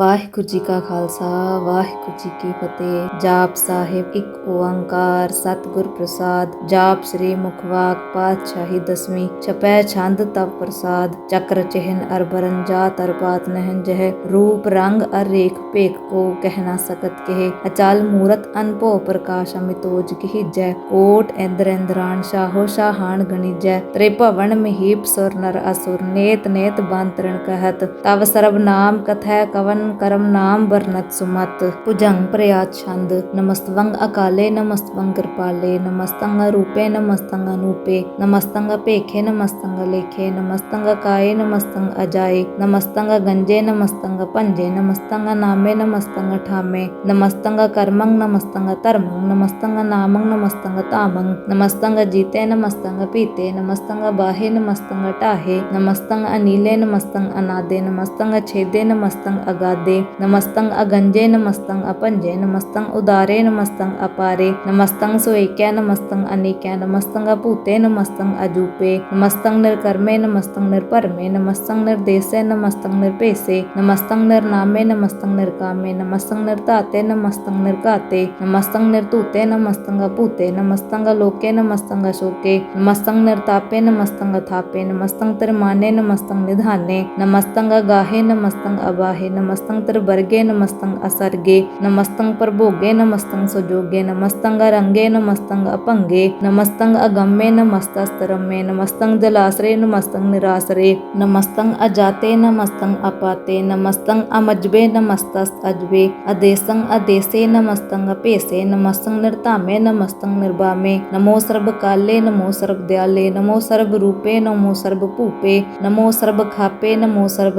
ਵਾਹਿਗੁਰੂ ਜੀ ਕਾ ਖਾਲਸਾ ਵਾਹਿਗੁਰੂ ਜੀ ਕੀ ਫਤਿਹ ਜਾਪ ਸਾਹਿਬ ਇੱਕ ਓੰਕਾਰ ਸਤਿਗੁਰ ਪ੍ਰਸਾਦ ਜਾਪ ਸ੍ਰੀ ਮੁਖਵਾਕ ਪਾਤਸ਼ਾਹੀ ਦਸਵੀਂ ਛਪੈ ਛੰਦ ਤਪ ਪ੍ਰਸਾਦ ਚੱਕਰ ਚਿਹਨ ਅਰ ਬਰਨ ਜਾਤ ਅਰ ਬਾਤ ਨਹਿਨ ਜਹ ਰੂਪ ਰੰਗ ਅਰ ਰੇਖ ਭੇਖ ਕੋ ਕਹਿ ਨਾ ਸਕਤ ਕਹੇ ਅਚਲ ਮੂਰਤ ਅਨਭੋ ਪ੍ਰਕਾਸ਼ ਅਮਿਤੋਜ ਕੀਜੈ ਕੋਟ ਇੰਦਰ ਇੰਦਰਾਨ ਸ਼ਾਹੋ ਸ਼ਾਹਾਨ ਗਣਿਜੈ ਤ੍ਰੇ ਭਵਨ ਮਹੀਪ ਸੁਰ ਨਰ ਅਸੁਰ ਨੇਤ ਨੇਤ ਬੰਤਰਣ ਕਹਤ ਤਵ ਸਰਬ ਨਾਮ ਕਥੈ ਕਵਨ करम नाम वर्णत सुमत। पुजंग प्रयात छंद। नमस्तवंग अकाले, नमस्तवंग कृपाले। नमस्तंग रूपे, नमस्तंग अनूपे नमस्तंग पेखे, नमस्तंग लेखे। नमस्तंग काये, नमस्तंग अजाये। नमस्तंग गंजे, नमस्तंग पंजे। नमस्तंग नामे, नमस्तंग ठामे। नमस्तंग कर्मंग, नमस्तंग तर्मंग। नमस्तंग नामंग, नमस्तंग तामंग। नमस्तंग जीते, नमस्तंग पीते। नमस्तंग बाहे, नमस्तंग टाहे। नमस्तंग अनिले, नमस्तंग अनादे। नमस्तंग छेदे, नमस्तंग अगादे। ਕਰਦੇ नमस्तंग अगंजे नमस्तंग अपंजे नमस्तंग उदारे नमस्तंग अपारे नमस्तंग सोएक्या नमस्तंग अनिक्या नमस्तंग अभूते नमस्तंग अजूपे नमस्तंग निरकर्मे नमस्तंग निरपरमे नमस्तंग निर्देशे नमस्तंग निर्पेसे नमस्तंग निर्नामे नमस्तंग निर्कामे नमस्तंग निर्ताते नमस्तंग निर्काते नमस्तंग निर्तूते नमस्तंग अभूते नमस्तंग अलोके नमस्तंग अशोके नमस्तंग निर्तापे नमस्तंग अथापे नमस्तंग तिरमाने नमस्तंग निधाने नमस्तंग अगाहे नमस्तंग अबाहे नमस्त ਨਮਸਤੰਗ ਅਸਰਗੇ ਨਮਸਤੰਗ ਪ੍ਰਭੋਗੇ ਨਮਸਤੰਗ ਸੁਜੋਗੇ ਨਮਸਤੰਗ ਰੰਗੇ ਨਮਸਤੰਗ ਅਪੰਗੇ ਨਮਸਤੰਗ ਅਗੰਮੇ ਨਮਸਤਸਤਰਮੇ ਨਮਸਤੰਗ ਜਲਾਸਰੇ ਨਮਸਤੰਗ ਨਿਰਾਸਰੇ ਨਮਸਤੰਗ ਅਜਾਤੇ ਨਮਸਤੰਗ ਅਪਾਤੇ ਨਮਸਤੰਗ ਅਮਜਬੇ ਨਮਸਤਸ ਅਜਵੇ ਅਦੇਸੰਗ ਅਦੇਸੇ ਨਮਸਤੰਗ ਭੇਸੇ ਨਮਸਤੰਗ ਨਿਰਧਾਮੇ ਨਮਸਤੰਗ ਨਿਰਭਾਮੇ ਨਮੋ ਸਰਬ ਕਾਲੇ ਨਮੋ ਸਰਬ ਦਿਆਲੇ ਨਮੋ ਸਰਬ ਰੂਪੇ ਨਮੋ ਸਰਬ ਭੂਪੇ ਨਮੋ ਸਰਬ ਖਾਪੇ ਨਮੋ ਸਰਬ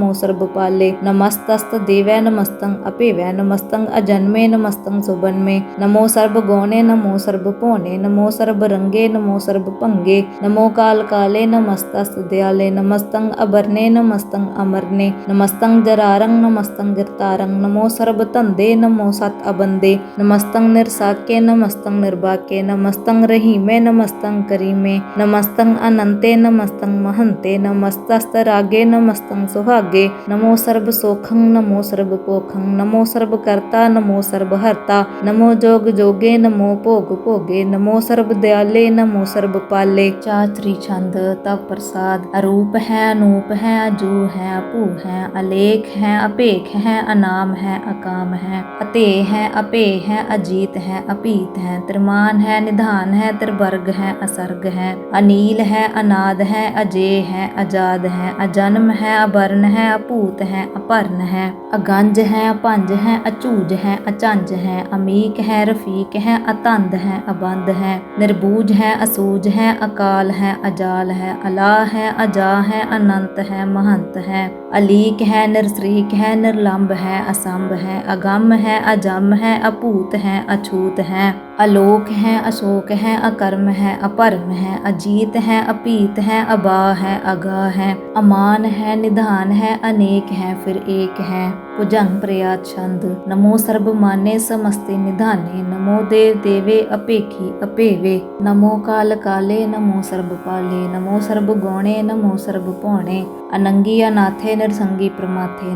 ਥਾਪੇ ਨਮੋ ਸਰਬ ਕਾਲੇ ਨਮੋ ਸਰਬ ਪਾਲੇ ਨਮਸਤਸਤ ਦੇਵੈ ਨਮਸਤੰ ਅਪੇਵੈ ਨਮਸਤੰ ਅਜਨਮੇ ਨਮਸਤੰ ਸੁਬਨਮੇ ਨਮੋ ਸਰਬ ਗੋਣੇ ਨਮੋ ਸਰਬ ਭੋਨੇ ਨਮੋ ਸਰਬ ਰੰਗੇ ਨਮੋ ਸਰਬ ਭੰਗੇ ਨਮੋ ਕਾਲ ਕਾਲੇ ਨਮਸਤਸ ਦਿਆਲੇ ਨਮਸਤੰ ਅਬਰਨੇ ਨਮਸਤੰ ਅਮਰਨੇ ਨਮਸਤੰ ਜਰਾਰੰ ਨਮਸਤੰ ਗਿਰਤਾਰੰ ਨਮੋ ਸਰਬ ਧੰਦੇ ਨਮੋ ਸਤ ਅਬੰਦੇ ਨਮਸਤੰ ਨਿਰਸਾਕੇ ਨਮਸਤੰ ਨਿਰਬਾਕੇ ਨਮਸਤੰ ਰਹੀਮੇ ਨਮਸਤੰ ਨਮੋ ਸਰਬ ਸੋਖੰ, ਨਮੋ ਸਰਬ ਪੋਖੰ, ਨਮੋ ਸਰਬ ਕਰਤਾ, ਨਮੋ ਸਰਬ ਹਰਤਾ। ਨਮੋ ਜੋਗ ਜੋਗੇ, ਨਮੋ ਭੋਗ ਭੋਗੇ। ਨਮੋ ਸਰਬ ਦਿਆਲੇ, ਨਮੋ ਸਰਬ ਪਾਲੇ। ਚਾਤਰੀ ਛੰਦ ਤਪ ਪ੍ਰਸਾਦ। ਅਰੂਪ ਹੈ, ਅਨੂਪ ਹੈ ਅਜੂ ਹੈ ਭੂ ਹੈ, ਅਲੇਖ ਹੈ, ਅਪੇਖ ਹੈ, ਅਨਾਮ ਹੈ, ਅਕਾਮ ਹੈ। ਅਤੇ ਹੈ ਅਪੇ ਹੈ, ਅਜੀਤ ਹੈ ਅਪੀਤ ਹੈ। ਤ੍ਰਿਮਾਨ ਹੈ, ਨਿਧਾਨ ਹੈ, ਤਿਰਵਰਗ ਹੈ, ਅਸਰਗ ਹੈ। ਅਨੀਲ ਹੈ, ਅਨਾਦ ਹੈ ਅਜੇ ਹੈ ਆਜ਼ਾਦ ਹੈ। ਅਜਨਮ ਹੈ ਅਬਰਨ ਹੈ ਹੈ, ਅਭੂਤ ਹੈ, ਅਪਰਨ ਹੈ, ਅਗੰਜ ਹੈ ਅਪੰਜ ਹੈ, ਅਚੂਜ ਹੈ, ਅਚੰਜ ਹੈ, ਅਮੀਕ ਹੈ, ਰਫੀਕ ਹੈ, ਅਤੰਦ ਹੈ ਅਬੰਦ ਹੈ, ਨਿਰਬੂਜ ਹੈ, ਅਸੂਜ ਹੈ, ਅਕਾਲ ਹੈ, ਅਜਾਲ ਹੈ ਅਲਾ ਹੈ ਅਜਾ ਹੈ, ਅਨੰਤ ਹੈ, ਮਹੰਤ ਹੈ। ਅਲੀਕ ਹੈ, ਨਿਰਸਰੀਕ ਹੈ, ਨਿਰਲੰਬ ਹੈ, ਅਸੰਭ ਹੈ, ਅਗੰਮ ਹੈ, ਅਜਮ ਹੈ, ਅਭੂਤ ਹੈ, ਅਛੂਤ ਹੈ, ਅਲੋਕ ਹੈ, ਅਸ਼ੋਕ ਹੈ, ਅਕਰਮ ਹੈ, ਅਪਰਮ ਹੈ, ਅਜੀਤ ਹੈ, ਅਪੀਤ ਹੈ ਅਬਾ ਹੈ ਅਗਾ ਹੈ, ਅਮਾਨ ਹੈ, ਨਿਧਾਨ ਹੈ, ਅਨੇਕ ਹੈ, ਫਿਰ ਏਕ ਹੈ। ਭੁਜੰਗ ਪ੍ਰਯਾਤ ਛੰਦ ਨਮੋ ਸਰਬ ਮਾਨੇ ਸਮਸਤੇ ਨਿਧਾਨੇ ਨਮੋ ਦੇਵ ਦੇਵੇ ਅਪੇਖੀ ਅਪੇਵੇ ਨਮੋ ਕਾਲ ਕਾਲੇ ਨਮੋ ਸਰਬ ਪਾਲੇ ਨਮੋ ਸਰਬ ਗੋਣੇ ਨਮੋ ਸਰਬ ਭੋਣੇ ਅਨੰਗੀ ਅਨਾਥੇ ਨਿਰਸੰਗੀ ਪ੍ਰਮਾਥੇ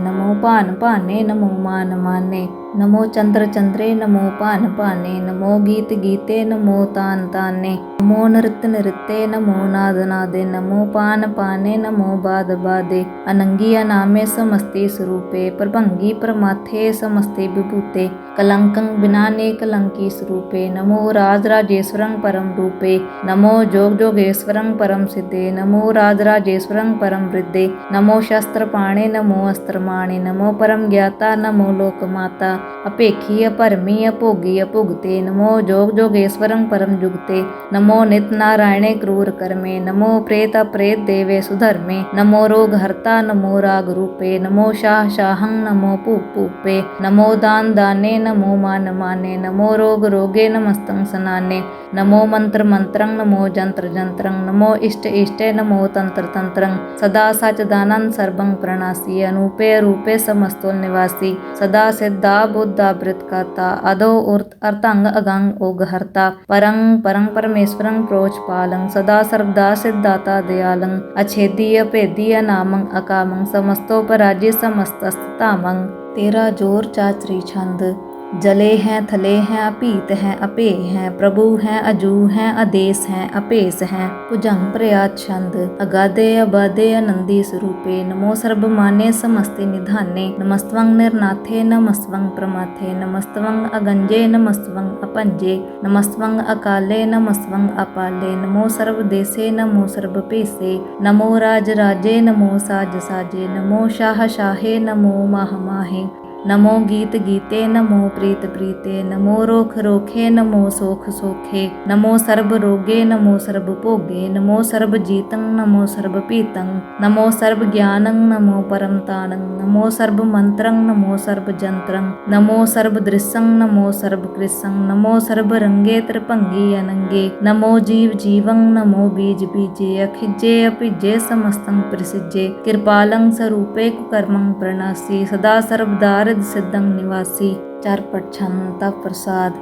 ਨਮੋ ਭਾਨ ਭਾਨੇ ਨਮੋ ਮਾਨ ਮਾਨੇ ਨਮੋ ਚੰਦਰ ਚੰਦਰੇ ਨਮੋ ਭਾਨ ਭਾਨੇ ਨਮੋ ਗੀਤ ਗੀਤੇ ਨਮੋ ਤਾਨ ਤਾਨੇ ਨਮੋ ਨ੍ਰਿਤ ਨ੍ਰਿਤੇ ਨਮੋ ਨਾਦ ਨਾਦੇ ਨਮੋ ਪਾਨ ਪਾਨੇ ਨਮੋ ਬਾਦ ਬਾਦੇ ਅਨੰਗੀ ਅਨਾਮੇ ਸਮਸਤੇ ਸਰੂਪੇ ਪ੍ਰਭੰਗੀ ਪ੍ਰਮਾਥੇ ਸਮਸਤੇ ਵਿਭੂਤੇ ਕਲੰਕੰ ਬਿਨਾਨੇ ਕਲੰਕੀ ਸਰੂਪੇ ਨਮੋ ਰਾਜ ਰਾਜੇਸ਼ਵਰੰ ਪਰਮ ਰੂਪੇ ਨਮੋ ਜੋਗ ਜੋਗੇਸ਼ਵਰੰ ਪਰਮ ਸਿੱਧੇ ਨਮੋ ਰਾਜ ਰਾਜੇਸ਼ਵਰੰ ਪਰਮ ਰਿੱਧੇ ਨਮੋ ਸ਼ਸਤਰ ਪਾਣੇ ਨਮੋ ਅਸਤਰ ਮਾਣੇ ਨਮੋ ਨਮੋ ਲੋਕ ਮਾਤਾ ਅਪੇਖੀ ਅਪਰਮੀ ਅਭੋਗੀ ਅਭੁਗਤੇ ਨਮੋ ਜੋਗ ਜੋਗੇਸ਼ਵਰੰ ਪਰਮ ਜੁਗਤੇ। ਨਮੋ ਨਿਤ ਨਾਰਾਇਣੇ ਕਰੂਰ ਕਰਮੇ। ਨਮੋ ਪ੍ਰੇਤ ਅਪ੍ਰੇਤ ਦੇਵੇ ਸੁਧਰਮੇ। ਨਮੋ ਰੋਗ ਹਰਤਾ, ਨਮੋ ਰਾਗ ਰੂਪੇ। ਨਮੋ ਸ਼ਾਹ ਸ਼ਾਹੰ, ਨਮੋ ਭੂਪ ਭੂਪੇ। ਨਮੋ ਦਾਨ ਦਾਨੇ, ਨਮੋ ਮਾਨ ਮਾਨੇ। ਨਮੋ ਰੋਗ ਰੋਗੇ, ਨਮਸਤੰ ਸਨਾਨੇ। ਨਮੋ ਮੰਤਰ ਮੰਤਰੰ, ਨਮੋ ਜੰਤਰ ਜੰਤਰੰ। ਨਮੋ ਇਸ਼ਟ ਇਸ਼ਟੇ, ਨਮੋ ਤੰਤਰ ਤੰਤਰੰ। ਸਦਾ ਸਚ ਦਾਨੰ ਸਰਬੰ ਪ੍ਰਣਾਸੀ। ਅਨੂਪੇ ਰੂਪੇ ਸਮਸਤੁਲ ਨਿਵਾਸੀ। ਸਦਾ ਸਿੱਧਾ ਬੁੱਧਾ ਬ੍ਰਿਤ ਕਾਤਾ ਅਦੋ ਉਰਤ ਅਰਤੰਗ ਅਗੰਗ ਓਗ ਹਰਤਾ ਪਰੰ ਪਰੰ ਪਰਮੇਸ਼ਵਰੰ ਪ੍ਰੋਚ ਪਾਲੰ ਸਦਾ ਸਰਬਦਾ ਸਿਧਾਤਾ ਦਿਆਲੰ ਅਛੇਦੀ ਅਭੇਦੀ ਅਨਾਮੰ ਅਕਾਮੰ ਸਮਸਤੋ ਪਰਾਜੇ जले हैं थले हैं अपीत हैं अपे हैं प्रभु हैं अजू हैं अदेस हैं अपेस हैं भुजं प्रया छंद अगाधे अबाधे अनंदी स्वरूपे नमो सर्वमाने समस्ते निधाने नमस्वं निर्नाथे नमस्वं प्रमाथे नमस्वं अगंजे नमस्वं अपंजे नमस्वं अकाले नमस्वं अपाले नमो सर्वदेशे नमो सर्वपेसे नमो राज राजे नमो साज साजे नमो शाह शाहे नमो माह माहे ਨਮੋ ਗੀਤ ਗੀਤੇ ਨਮੋ ਪ੍ਰੀਤ ਪ੍ਰੀਤੇ ਨਮੋ ਰੋਖ ਰੋਖੇ ਨਮੋ ਸੋਖ ਸੋਖੇ ਨਮੋ ਸਰਬ ਰੋਗੇ ਨਮੋ ਸਰਬ ਭੋਗੇ ਨਮੋ ਸਰਬ ਜੀਤੰ ਨਮੋ ਸਰਬ ਪੀਤੰ ਨਮੋ ਸਰਬ ਗਿਆਨੰ ਨਮੋ ਪਰਮ ਤਾਨੰ ਨਮੋ ਸਰਬ ਮੰਤਰੰ ਨਮੋ ਸਰਬ ਜੰਤਰੰ ਨਮੋ ਸਰਬ ਦ੍ਰਿਸੰ ਨਮੋ ਸਰਬ ਕ੍ਰਿਸੰ ਨਮੋ ਸਰਬ ਰੰਗੇ ਤ੍ਰਿਭੰਗੀ ਅਨੰਗੇ ਨਮੋ ਜੀਵ ਜੀਵੰ ਨਮੋ ਬੀਜ ਬੀਜੇ ਅਖਿਜੇ ਅਪਿਜੇ ਸਮਸਤੰ ਪ੍ਰਸਿਜੇ ਕਿਰਪਾਲੰ ਸਰੂਪੇ ਕੁਕਰਮੰ ਪ੍ਰਣਾਸੀ ਸਦਾ ਸਰਬਦਾਰ सद सिद्धम निवासी चारपट छानता प्रसाद।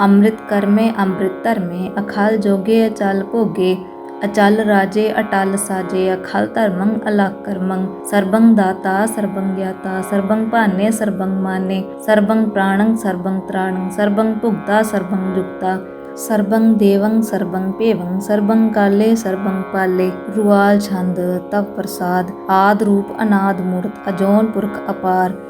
अमृत कर में अमृतर में अखाल जोगे, अचाल भोगे, अचल राजे, अटल साजे, अखल तरमंग अलाक करमंग सरबंग दाता सरबंग ज्ञाता सरबंग पाने सरबंग माने सरबंग प्राणंग सरबंग त्राणंग सरबंग भुगता सरबंग जुगता सरबंग देवंग सरबंग पेवंग सरबंग काले सरबंग पाले। रुआल छंद, तव प्रसाद। आद रूप अनाद मूर्त अजोन पुरख अपार।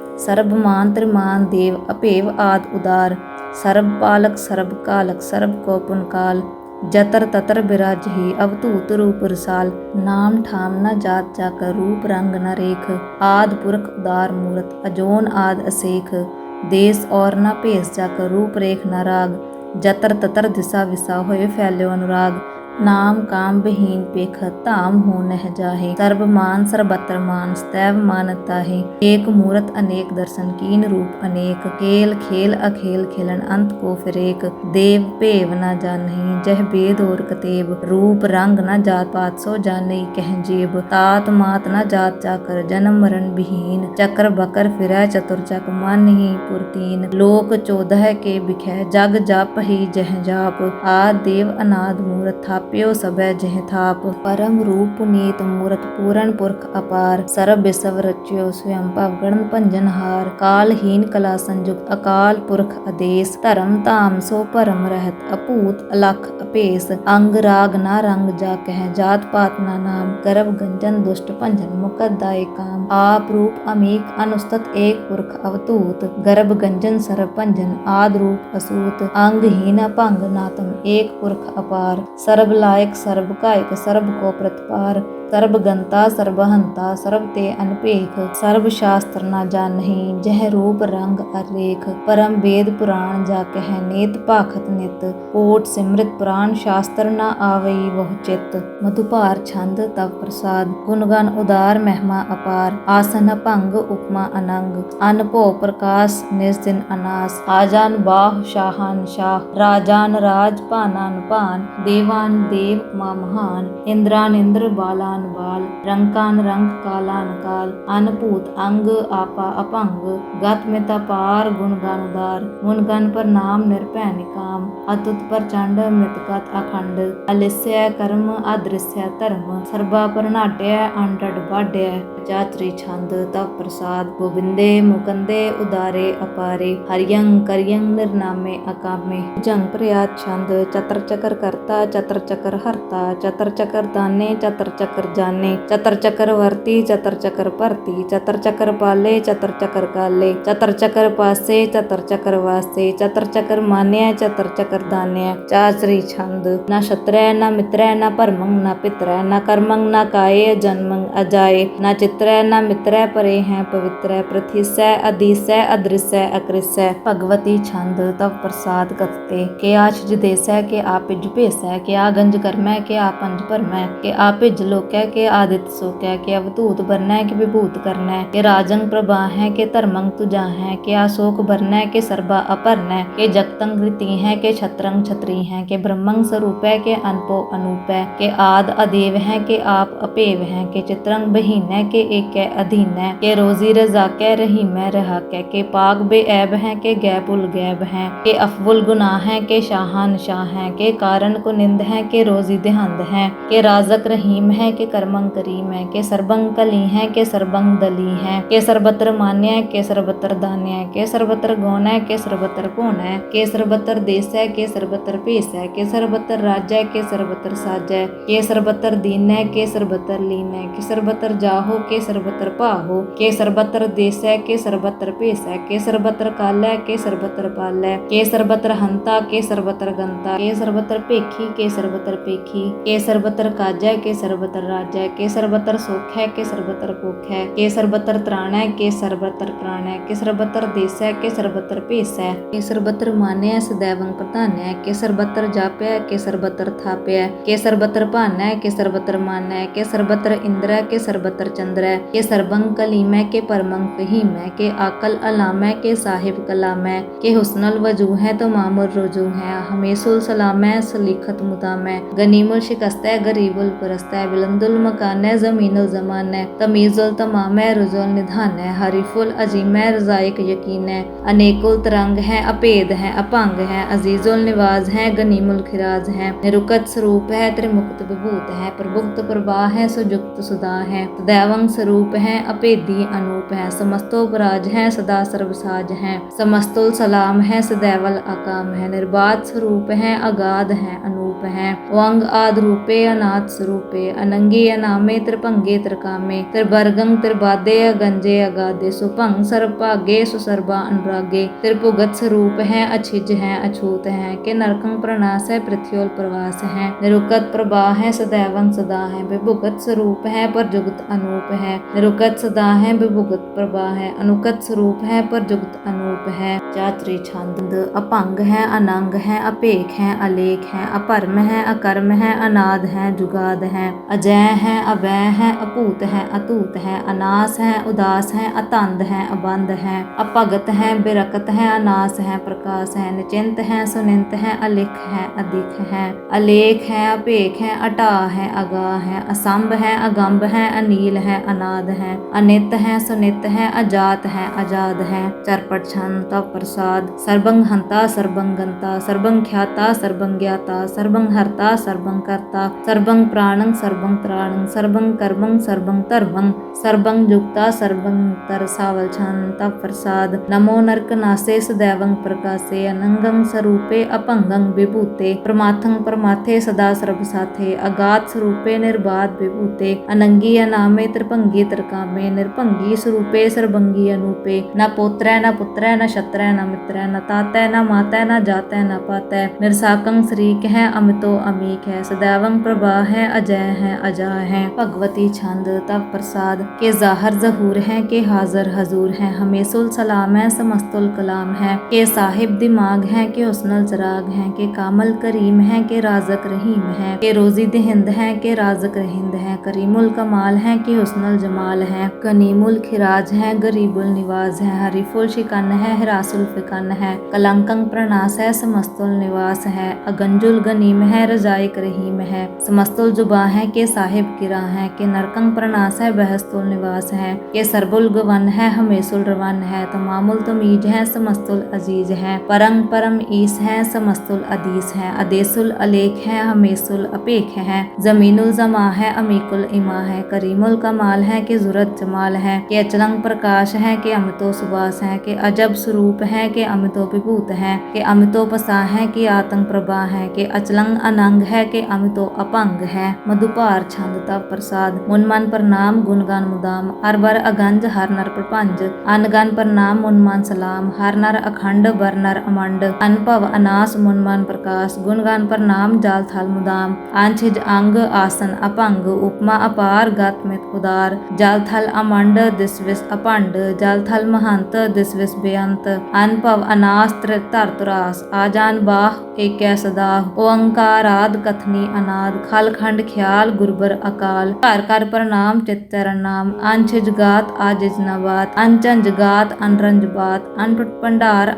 ਮਾਨ ਤ੍ਰਿਮਾਨ ਦੇਵ ਅਭੇਵ ਆਦ ਉਦਾਰ, ਸਰਬ ਪਾਲਕ, ਸਰਬ ਕਾਲਕ, ਸਰਬ ਕੋ ਪੁਨ ਕਾਲ, ਜਤਰ ਤਤਰ ਬਿਰਾਜ ਹੀ ਅਵਤੂਤ ਰੂਪ ਰਸਾਲ, ਨਾਮ ਠਾਮ ਨਾ ਜਾਤ ਜਾ ਕਰ ਰੂਪ ਰੰਗ ਨਾ ਰੇਖ, ਆਦ ਪੁਰਖ ਉਦਾਰ ਮੂਰਤ, ਅਜੋਨ ਆਦ ਅਸੇਖ, ਦੇਸ ਔਰ ਨਾ ਭੇਸ ਜਾ ਕਰ ਰੂਪ ਰੇਖ ਨਾ ਰਾਗ, ਜਤਰ ਤਤਰ ਦਿਸਾ ਵਿਸਾ ਹੋਏ ਫੈਲਿਓ ਅਨੁਰਾਗ नाम काम बहीन पेख ताम हो नह जाहे सर्व मान सर्वत्र मान स्तैव मान ताहे एक मूरत अनेक दर्शन कीन रूप अनेक खेल खेल अखेल खेलन अंत को फिरेक देव भेव न जान जह वेद और कतेब रूप रंग न जात पात सो जाने कह जेब तात मात न जात चाकर जन्म मरण विहीन चक्र बकर फिर चतुर चक मन ही पुरतीन लोक चौदह के बिखे जग जाप ही जह जाप आ देव अनाद मूरत थाप ਪਿਓ ਥਾਪਿਓ ਸਭੈ ਜਿਹ ਥਾਪ, ਪਰਮ ਰੂਪ ਪੁਨੀਤ ਮੂਰਤ ਪੂਰਨ ਪੁਰਖ ਅਪਾਰ, ਸਰਬ ਬਿਸਵ ਰਚਿਓ ਸਵਯੰ ਭਵ ਗਣ ਭੰਜਨ ਹਾਰ, ਕਾਲਹੀਨ ਕਲਾ ਸੰਜੁਗਤ ਅਕਾਲ ਪੁਰਖ ਅਦੇਸ, ਧਰਮ ਧਾਮ ਸੋ ਪਰਮ ਰਹਿਤ ਅਪੂਤ ਅਲਖ ਅਪੇਸ, ਅੰਗ ਰਾਗ ਨਾ ਰੰਗ ਜਾ ਕਹਿ ਜਾਤ ਪਾਤ ਨਾ ਨਾਮ ਗਰਭ ਗੰਜਨ ਦੁਸ਼ਟ ਭੰਜਨ ਮੁਕਤ ਦਾਇ ਕਾਮ, ਆਪ ਰੂਪ ਅਮੀਕ ਅਨੁਸਤਤ ਏਕ ਪੁਰਖ ਅਵਤੂਤ ਗਰਭ ਗੰਜਨ ਸਰਬ ਭੰਜਨ ਆਦ ਰੂਪ ਅਸੂਤ, ਅੰਗਹੀਨ ਭੰਗ ਨਾਤਮ ਏਕ ਪੁਰਖ ਅਪਾਰ, ਸਰਬ लायक सर्व का एक सर्व को प्रतिपार। ਸਰਬਗੰਤਾ, ਸਰਬਹੰਤਾ ਸਰਬ ਤੇ ਅਨਪੇਖ ਸਰਬ ਸ਼ਾਸਤਰ ਨਾ ਜਾਣਹੀ, ਜਹ ਰੂਪ ਰੰਗ ਅਰੇਖ, ਪਰਮ ਵੇਦ ਪੁਰਾਣ ਜਾ ਕਹਿ ਨੇਤ ਭਾਖਤ ਨਿਤ, ਕੋਟ ਸਿਮਰਿਤ ਪ੍ਰਾਨ ਸ਼ਾਸਤਰ ਨਾ ਆਵਈ ਬਹੁ ਚਿਤ ਮਧੁਪਾਰ ਛੰਦ ਤਵ ਪ੍ਰਸਾਦ ਗੁਣਗਨ ਉਦਾਰ ਮਹਿਮਾ ਅਪਾਰ, ਆਸਨ ਭੰਗ ਉਪਮਾ ਅਨੰਗ, ਅਨ ਪ੍ਰਕਾਸ਼ ਨਿਸ ਦਿਨ ਅਨਾਸ, ਆਜਾਨ ਬਾਹ ਸ਼ਾਹਨ ਸ਼ਾਹ, ਰਾਜਾਨ ਰਾਜ ਭਾਨਾਨ ਭਾਨ, ਦੇਵਾਨ ਦੇਵ ਮਾ ਮਹਾਨ, ਇੰਦਰਾਨ ਇੰਦਰ ਬਾਲਾ ਕਾਨ ਬਾਲ ਰੰਕਾਨ ਰੰਗ ਕਾਲਾਨ ਕਾਲ ਅਨਭੂਤ ਅੰਗ ਆਪਾ ਅਪੰਗ ਗਤ ਮਿਤਾ ਪਾਰ ਗੁਣ ਗਨ ਉਦਾਰ ਗੁਣ ਗਨ ਪਰ ਨਾਮ ਨਿਰਭੈ ਨਿਕਾਮ ਅਤੁਤ ਮਿਤ ਮਿਤਕਤ ਅਖੰਡ ਅਲਿਸਯ ਕਰਮ ਅਦ੍ਰਿਸਯ ਧਰਮ ਸਰਬਾ ਪਰਨਾਟਿਆ ਅੰਡੜ ਬਾਢਿਆ ਚਾਤਰੀ ਛੰਦ ਤਪ ਪ੍ਰਸਾਦ ਗੋਬਿੰਦੇ ਮੁਕੰਦੇ ਉਦਾਰੇ ਅਪਾਰੇ ਹਰਿਯੰ ਕਰਿਯੰ ਨਿਰਨਾਮੇ ਅਕਾਮੇ ਜੰਗ ਪ੍ਰਿਆਤ ਛੰਦ ਚਤਰ ਚਕਰ ਕਰਤਾ ਚਤਰ ਚਕਰ ਹਰਤਾ ਚਤਰ ਚਕਰ ਦਾਨੇ ਚਤਰ ਚਕਰ ਚਤਰ ਜਾਣੇ ਚਤਰ ਚੱਕਰ ਵਰਤੀ ਚਤਰ ਚੱਕਰ ਭਰਤੀ ਚਤਰ ਚੱਕਰ ਪਾਲੇ ਚਤਰ ਚੱਕਰ ਕਾਲੇ ਚਤਰ ਚੱਕਰ ਪਾਸੇ ਚਤਰ ਚੱਕਰ ਵਾਸਤੇ ਚਤਰ ਚਕਰ ਮਾਨਿਆ ਚਤਰ ਚੱਕਰ ਦਾਨਿਆ ਚਾਚਰੀ ਛੰਦ ਨਾ ਛਤਰੈ ਨਾ ਮਿਤਰੈ ਨਾ ਪਰਮੰ ਨਾ ਪਿਤਰੈ ਨਾ ਕਰਮੰ ਨਾ ਕਾਏ ਜਨਮੰ ਅਜਾਏ ਨਾ ਚਿਤ चित्र न मित्र परे हैं पवित्र। पृथ्वीसय अधिसय अदृश्य अकृश्य भगवती छंद तव प्रसाद कथते के आछ है के आप है के आ गंज कर्म है के आ पंज भरम है के आ पिज लोक है के आदित्य सोक है के अवधूत बरनय के विभूत करण है के राजंग प्रभा है, के धर्मंग तुजा है। के अशोक है के सर्वा अपरण है के जगतंग रीति है, के छत्रंग छत्री है। के ब्रह्मंग स्वरूप है के अनपो अनूप। है के आद अदेव है, के आप अपेव है। के चित्रंग बहीन है के एक के अधीन है के रोजी रजा के रहीम रहा के, के पाक बे ऐब है के गैब उल गैब है के अफबुल गुनाह है के शाहान शाह है के कारण को निंद है के रोजी दहंद है के राजक रहीम है के करमंग करीम है के सरबंग कली है के सरबंग दली है के सरबत्र मान्य है के सरबतर दान्य के सरबत्र गौन है के सरबत्र कौन है के सरबत्र देश है के सरबत्र पेश है के सरबत्र राज है के सरबत्र साज है के सरबत्र दीन है के सरबत्र लीन है के सरबत्र जाहो के के सर्वत्र पाहो के सर्वत्र देश के सर्वत्र पेश के सर्वत्र कालय के सर्वत्र है के सर्वत्र हंता के सर्वत्र गंता के सर्वत्र पेखी के सर्वत्र पेखी के सर्वत्र काजय के सर्वत्र है के सर्वत्र सुख है के सर्वत्र भुख है के सर्वत्र है के सर्वत्र प्राणय के सर्वत्र देश के सर्वत्र पेश के सर्वत्र मान्य सदैव प्रधान है के सर्वत्र जाप्य के सर्वत्र थाप्य के सर्वत्र है के सर्वत्र मान है के सर्वत्र इंद्र है के सर्वत्र चंद्र करै के सरबंग मैं के परमंग ही मैं के आकल अला मैं के साहिब कला मैं। के हुसनल वज़ू तो है तो मामुर रुजू है। हमेशुल सलाम सलीखत मुदाम गनीमुल शिकस्त गरीबुल परस्त बुलंदुल मकान जमीनुल जमान तमीजुल तमाम रुजुल निधान हरीफुल अजीम रजायक यकीन है। अनेकुल तरंग है, अपेद है, अपंग है। अजीजुल निवाज है, गनीमुल खिराज है। निरुकत स्वरूप है, त्रिमुक्त विभूत है। प्रभुक्त प्रवाह है, सुजुक्त सुदा है। दैवंग स्वरूप है अपेदी अनूप है। समस्तो पराज है, सदा सर्वसाज है। समस्तुल सलाम है, सदैवल अकाम है। निर्बाध स्वरूप है, अगाध है, अनूप है। वंग आद रूपे, अनाथ स्वरूपे। अनंगी अनामे त्रिभंगे त्रिकामे। त्रिवर्गं त्रिबादे अगंजे, अगाधे। सुभंग, सर्वभागे सुसर्बा अनुरागे। त्रिभुगत स्वरूप है, अछिज है, अछूत है। के नरकं प्रणास है पृथ्योल प्रवास है। निरुकत प्रभा है, सदैवं सदा है। विभुगत स्वरूप है पर जुगत अनूप है। निरुकत सदा है, विभुगत प्रभा है। अनुकत स्वरूप है, पर जुगत अनूप है। चात्री छंद अपंग है, अनंग है, अपेख है, अलेख है, अपरम है, अकर्म है, अनाद है, जुगाद है। अजय है अवय है, अपूत है, अतूत है। अनास है, उदास है, अतंद है अबंध है। अपगत है, बिरकत है, अनास है, प्रकाश है। निचिंत है, सुनिंत है, अलिख है अधिक है। अलेख है, अपेख है, अटा है, अगा है। असंभ है, अगंभ है, अनील है अनाद है। अनित है, सुनित है, अजात है आज़ाद है। चरपट छंद प्रसाद। सर्वंग हंता सर्वंग गंता सर्वंग ख्याता सर्वंग ज्ञाता सर्वंग हरता सर्वंग कर्ता सर्वंग प्राणं सर्वंग त्राणं सर्वंग कर्मं सर्वंग धर्मं सर्वंग जुक्ता सर्वंग तरसावल छंद तप प्रसाद। नमो नरक नासे सदैवं प्रकाशे। अनंगं स्वरूपे अपंगं विभूते। प्रमाथं परमाथे सदा सर्वसाथे। अगात स्वरूपे निर्बाध विभूते। अनंगी अनामे त्रिभंगी त्रिकामे निर्भंगी स्वरूपे सर्वंगी अनूपे न पोत्रै न पुत्रै न शत्रै न मित्रै न तातै न मातै न जातै न पातै निरसाकं शरीक है अमितो अमीक है सदैवं प्रभा है अजय है अजा है भगवती छंद तप प्रसाद के जाहर जहूर है के हाजर हजूर है हमेशुल सलाम है समस्तुल कलाम है के साहिब दिमाग है के उसनल चराग है के कामल करीम है के राजक रहीम है के रोजी दहिंद है के राजक रहिंद है करीमुल कमाल है के हुस्नल जमाल है, कनीमुल खिराज है, गरीबुल निवाज है, हरीफुल शिकन है, हिरासुल फिकन है कलंकं प्रणास है, समस्तुल निवास है, अगंजुल गनीम है, रजाइक रहीम है, समस्तुल जुबा है, के साहिब किरा है, के नरकंग प्रणास है, बहस्तुल निवास है, के सरबुल गवन है हमेशुल रवन है, तमामुल तमीज है, समस्तुल अज़ीज़ है परंग परम ईस है, समस्तुल अदीस है, अदेसुल अलेख है हमेशुल अपेख है, जमीनुल जमा है, अमीकुल इमा है, करीमुल कमाल है कि जुरत जमाल है कि अचलंग प्रकाश है कि अमितो सुबास है कि अजब स्वरूप है कि अमितो विभूत है कि अमितो पसा है कि आतंक प्रभा है कि अचलंग अनंग है कि अमितो अपंग है मधुपार छंद तप प्रसाद मुन मन प्रणाम गुणगान मुदाम हर बर अगंज हर नर प्रपंज अनगन प्रणाम मुन मन सलाम हर नर अखंड बर नर अमंड अनभव अनास मुन मन प्रकाश गुणगान प्रणाम जाल थल मुदाम आंछिज अंग आसन अपंग उपमा अपार गत मित उदार ਅਪਾਰ ਜਲ ਥਲ ਅਮੰਡ ਦਿਸ ਵਿਸ ਅਪੰਡ ਜਲ ਥਲ ਮਹੰਤ ਦਿਸ ਵਿਸ ਬੇਅੰਤ। ਅਨਭਵ ਅਨਾਸਤ੍ਰ ਧਰਤੁਰਾਸ ਆਜਾਨ ਬਾਹ ਏਕੈ ਸਦਾ। ਓੰਕਾਰ ਆਦ ਕਥਨੀ ਅਨਾਦ, ਖਲ ਖੰਡ ਖਿਆਲ ਗੁਰਬਰ ਅਕਾਲ। ਘਰ ਘਰ ਪ੍ਰਣਾਮ ਚਿਤਰਨ ਨਾਮ ਅੰਛ ਜਗਾਤ ਆਜਿਜ ਨਵਾਤ ਅੰਚਨ ਜਗਾਤ ਅਨਰੰਜ ਬਾਤ। ਅਨਟੁੱਟ ਭੰਡਾਰ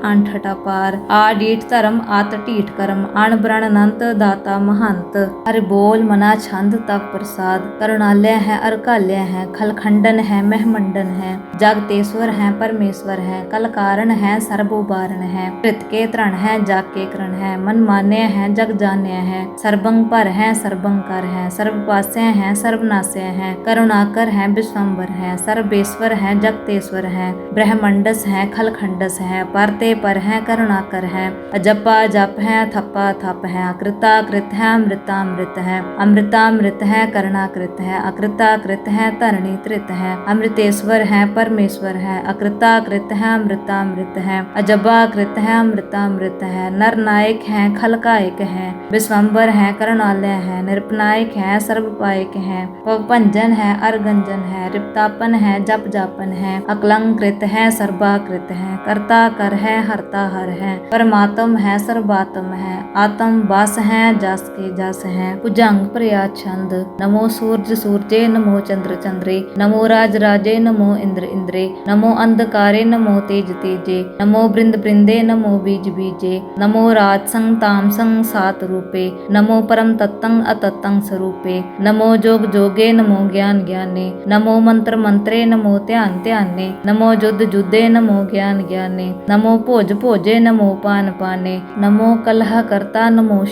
ਪਾਰ। ਆ ਆਡੀਟ ਧਰਮ, ਆਤ ਢੀਠ ਕਰਮ। ਅਣਬ੍ਰਣ ਅਨੰਤ, ਦਾਤਾ ਮਹੰਤ। ਹਰ ਬੋਲ ਮਨਾ ਛੰਦ ਤਪ ਪ੍ਰਸਾਦ। ਕਰੁਣਾਲਿਆ ਹੈ ਅਰਕਾਲਿਆ ਹੈ है, खलखंडन है, महमंडन है, जागतेश्वर है, परमेश्वर है कल कारण है सर्वोबारण है कृत के तरण है जाग के करण है मन मान्य है जग जान्य है सर्वंग पर है, सर्वंकर है, सर्वपास्य है, सर्वनाश्य है, करुणाकर है विश्वम्बर है, सर्वेश्वर है, जगतेश्वर है, ब्रह्मंडस है, खलखंडस है परते पर है, करुणाकर है अजपा जप है थप्पा थप है अकृता कृत है अमृता अमृत है अमृता अमृत है, करुणाकृत है अकृता कृत है तर अरणित रित है। अमृतेश्वर है, परमेश्वर है। अकृताकृत है, अमृतामृत है। अजबाकृत है, अमृतामृत है। नर नायक है, खलकायक है। विश्वम्बर है, करणालय है। निरपनायक है, सर्वपायक है। पंजन है अर्गंजन है। रिप्तापन है जप जापन है। अकलंकृत है, सर्वाकृत है। कर्ता कर है हरता हर है। परमात्म है, सर्वात्म है। आत्म बास है, जास के जस है। पुजंग प्रया छंद नमो सूर्य सूर्य नमो चंद्र। ਜਸ ਹੈ ਭੁਜੰਗ ਪ੍ਰਿਆ ਛੰਦ ਨਮੋ ਸੂਰਜ ਸੂਰਜੇ ਨਮੋ ਚੰਦਰ ਚੰਦਰੇ ਨਮੋ ਰਾਜ ਰਾਜੇ ਨਮੋ ਇੰਦਰ ਇੰਦਰੇ ਨਮੋ ਅੰਧਕਾਰੇ ਨਮੋ ਤੇਜ ਤੇਜੇ ਨਮੋ ਬ੍ਰਿੰਦ ਬ੍ਰਿੰਦੇ ਨਮੋ ਬੀਜ ਬੀਜੇ ਨਮੋ ਰਾਜ ਸੰਗ ਤਾਮ ਸੰਗ ਸਾਤ ਰੂਪੇ ਨਮੋ ਪਰਮ ਤਤੰ ਅਤਤੰ ਸਰੂਪੇ ਨਮੋ ਜੋਗ ਜੋਗੇ ਨਮੋ ਗਿਆਨ ਗਿਆਨੇ ਨਮੋ ਮੰਤਰ ਮੰਤਰੇ ਨਮੋ ਧਿਆਨ ਧਿਆਨੇ ਨਮੋ ਜੁਦ ਜੁਦੇ ਨਮੋ ਗਿਆਨ ਗਿਆਨੇ ਨਮੋ ਭੋਜ ਭੋਜੇ ਨਮੋ ਪਾਨ ਪਾਨੇ ਨਮੋ ਕਲਹ ਕਰਤਾ ਨਮੋ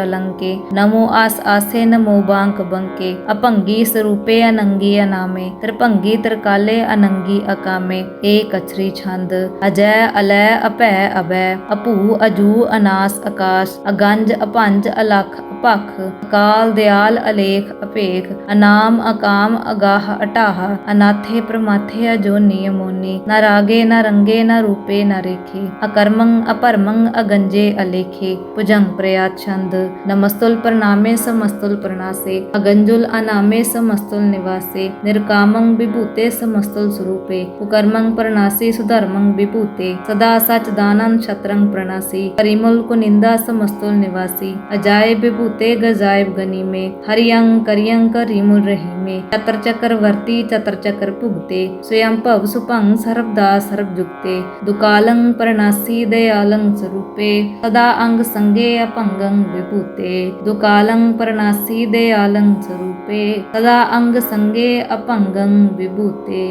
रलंके नमो आस आसे नमो बांक बंके, अपंगी स्वरूपे अनंगी अनामे, त्रिपंगी त्रिकाले अनंगी अकामे ए कछरी छंद अजय अलय अपय अभय अपू, अजू, अनास अकाश अगंज, अपंज, अलख पख काल दयाल अलेख अपेख अनाम अकाम अगाह अटाह अनाथे प्रमाथे अजो नियमोनी न रागे न रंगे न रूपे न रेखे अकर्मंग अपरमंग अगंजे अलेखे पुजंग प्रया छंद नमस्तुल प्रणामे समस्तुल प्रणासे अगंजुल अनामे समस्तुल निवासे निर्कामंग विभूते समस्तुल स्वरूपे कुकर्मंग प्रणासी सुधर्मंग विभूते सदा सचदानंद शत्रंग प्रणासी परिमुल कुनिंदा समस्तुल निवासी अजाय विभूते तेग जायब गनी में। हरियंग करियंग रिमुल रही में। चतर चक्र वर्ती, चतर चक्र भुगते स्वयं पव सुपं सर्वदा सर्व जुगते। दुकालंग प्रणासी दयालंग स्वरूपे। सदा अंग संगे अपंगं विभूते। दुकालंग प्रणासी दयालंग स्वरूपे। सदा अंग संगे अपंगं विभूते।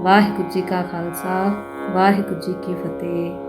वाहिगुरु जी का खालसा। वाहिगुरु जी की फतेह।